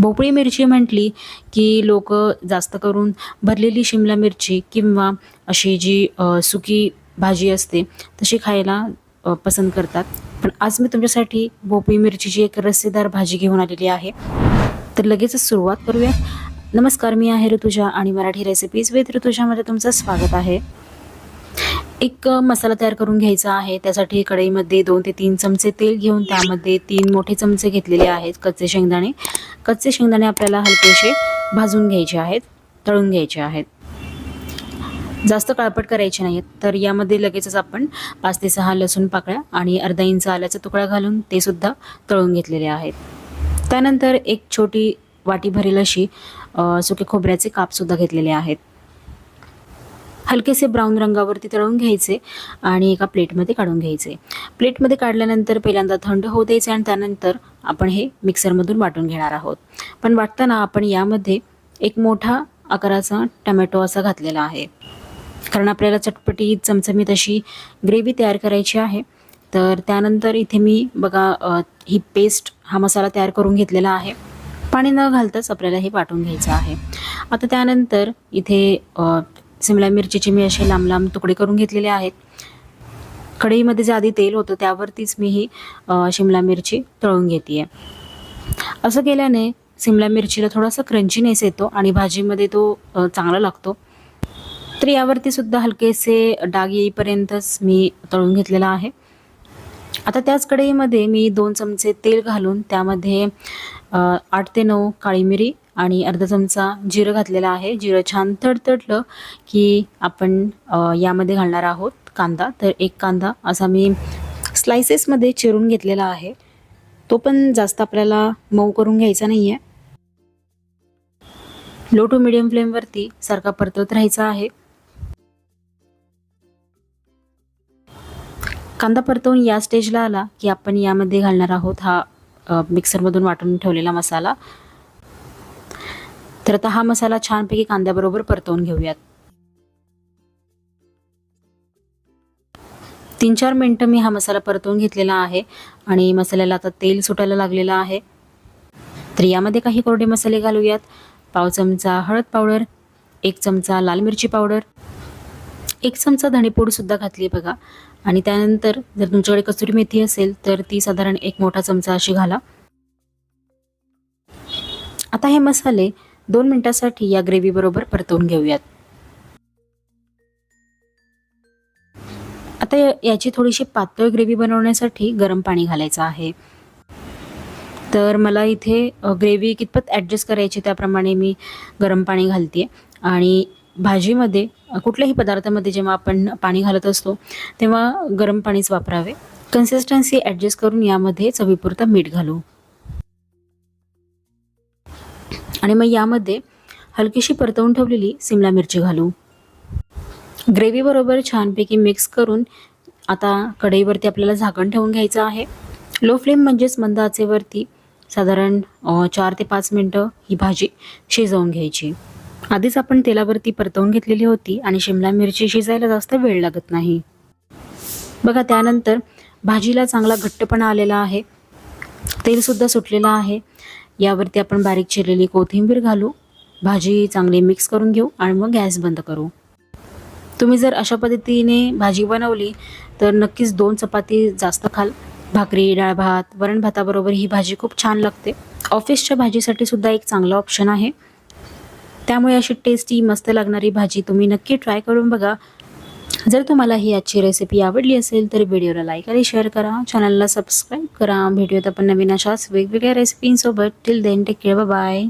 भोपळी मिरची म्हटली की लोक जास्त करून भरलेली शिमला मिरची किंवा अशी जी सुकी भाजी असते तशी खायला पसंत करतात. पण आज मी तुमच्यासाठी भोपळी मिरचीची एक रस्सेदार भाजी घेऊन आलेली आहे. तर लगेचच सुरुवात करूया. नमस्कार मी आहे ऋतुजा आणि मराठी रेसिपीज विथ ऋतुजामध्ये तुमचं स्वागत आहे. एक मसाला तयार करून घ्यायचा आहे. त्यासाठी कढईमध्ये दोन ते तीन चमचे तेल घेऊन त्यामध्ये तीन मोठे चमचे घेतलेले आहेत कच्चे शेंगदाणे. कच्चे शेंगदाणे आपल्याला हलकेसे भाजून घ्यायचे आहेत तळून घ्यायचे आहेत. जास्त काळपट करायचे नाहीत तर यामध्ये लगेचच आपण पाच ते सहा लसूण पाकळ्या आणि अर्धा इंच आल्याचा तुकडा घालून ते सुद्धा तळून घेतलेले आहेत. त्यानंतर एक छोटी वाटी भरेल अशी सुके खोबऱ्याचे कापसुद्धा घेतलेले आहेत. हलकेसे ब्राऊन रंगावरती तळून घ्यायचे आणि एका प्लेटमध्ये काढून घ्यायचे. प्लेटमध्ये काढल्यानंतर पहिल्यांदा थंड होऊ द्यायचे आणि त्यानंतर आपण हे मिक्सरमधून वाटून घेणार आहोत. पण वाटताना आपण यामध्ये एक मोठा आकाराचा टमॅटो असा घातलेला आहे. कारण आपल्याला चटपटी चमचमीत अशी ग्रेव्ही तयार करायची आहे. तर त्यानंतर इथे मी बघा ही पेस्ट हा मसाला तयार करून घेतलेला आहे. पाणी न घालताच आपल्याला हे वाटून घ्यायचं आहे. आता त्यानंतर इथे सिमला शिमला मिरचीचे मी असे लांब लांब तुकडे करून घेतलेले आहेत. कढईमध्ये जे आधी तेल होतं त्यावरतीच मी ही शिमला मिरची तळून घेते असं केल्याने शिमला मिरचीला थोडासा क्रंचीनेस येतो आणि भाजीमध्ये तो चांगला लागतो. तर यावरती सुद्धा हलकेसे डाग येईपर्यंतच मी तळून घेतलेला आहे. आता त्याच कढईमध्ये मी दोन चमचे तेल घालून त्यामध्ये आठ ते नऊ काळी मिरी आणि अर्धा चमचा जिरं घातलेलं आहे. जिरं छान तडतडलं की आपण यामध्ये घालणार आहोत कांदा. तर एक कांदा असा मी स्लायसेसमध्ये चिरून घेतलेला आहे. तो पण जास्त आपल्याला मऊ करून घ्यायचा नाही आहे लो टू मिडियम फ्लेमवरती सारखा परतवत राहायचा आहे. कांदा परतवून या स्टेजला आला की आपण यामध्ये घालणार आहोत हा मिक्सरमधून वाटून ठेवलेला मसाला. तर आता हा मसाला छानपैकी कांद्याबरोबर परतवून घेऊयात. तीन चार मिनटं मी हा मसाला परतवून घेतलेला आहे आणि मसाल्याला आता तेल सुटायला लागलेलं आहे. तर यामध्ये काही कोरडे मसाले घालूयात. पाव चमचा हळद पावडर एक चमचा लाल मिरची पावडर एक चमचा धणेपूडसुद्धा घातली आहे बघा. आणि त्यानंतर जर तुमच्याकडे कसुरी मेथी असेल तर ती साधारण एक मोठा चमचा अशी घाला. आता हे मसाले दोन मिनिटासाठी या ग्रेव्ही बरोबर परतवून घेऊयात. आता याची थोडीशी पातळ ग्रेव्ही बनवण्यासाठी गरम पाणी घालायचं आहे. तर मला इथे ग्रेव्ही कितपत ॲडजस्ट करायची त्याप्रमाणे मी गरम पाणी घालते आणि भाजीमध्ये कुठल्याही पदार्थामध्ये जेव्हा आपण पाणी घालत असतो तेव्हा गरम पाणीच वापरावे. कन्सिस्टन्सी ॲडजस्ट करून यामध्ये चवीपुरतं मीठ घालू. आणि मग यामध्ये हलकीशी परतवून ठेवलेली सिमला मिरची घालू. ग्रेव्हीबरोबर छानपैकी मिक्स करून आता कढईवरती आपल्याला झाकण ठेवून घ्यायचं आहे. लो फ्लेम म्हणजेच मंद आचेवरती साधारण चार ते पाच मिनटं ही भाजी शिजवून घ्यायची. आधीच आपण तेलावरती परतवून घेतलेली होती आणि शिमला मिरची शिजायला जास्त वेळ लागत नाही. बघा त्यानंतर भाजीला चांगला घट्टपणा आलेला आहे. तेलसुद्धा सुटलेलं आहे. यावरती आपण बारीक चिरलेली कोथिंबीर घालू. भाजी चांगली मिक्स करून घेऊ आणि मग गॅस बंद करू. तुम्ही जर अशा पद्धतीने भाजी बनवली तर नक्कीच दोन चपाती जास्त खाल. भाकरी डाळ भात वरण भाताबरोबर ही भाजी खूप छान लागते. ऑफिसच्या भाजीसाठी सुद्धा एक चांगला ऑप्शन आहे. त्यामुळे अशी टेस्टी मस्त लागणारी भाजी तुम्ही नक्की ट्राय करून बघा. जर तुम्हाला ही आजची रेसिपी आवडली असेल तर व्हिडिओला लाईक आणि शेअर करा. चॅनलला सबस्क्राईब करा. भेटूयात आपण नवीन अशाच वेगवेगळ्या रेसिपींसोबत till then take care bye